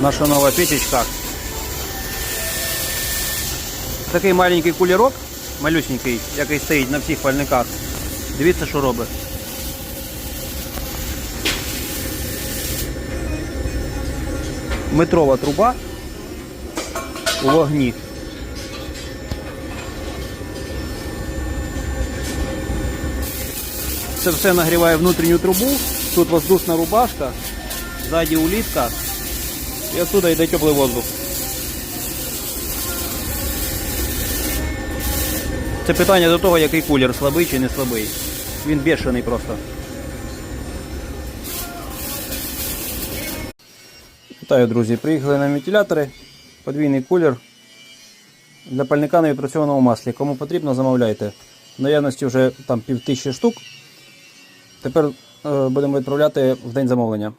Наша нова печечка. Такий маленький кулерок, малюсенький, який стоїть на всіх пальниках. Дивіться, що робить. Метрова труба у вогні. Це все нагріває внутрішню трубу. Тут воздушна рубашка, ззаді улітка. І отсюда йде теплий воздух. Це питання до того, який кулер слабий чи не слабий. Він бешений просто. Вітаю, друзі. Приїхали на вентилятори. Подвійний кулер для пальника на відпрацьованому маслі. Кому потрібно, замовляйте. В наявності вже там пів тисячі штук. Тепер е, будемо відправляти в день замовлення.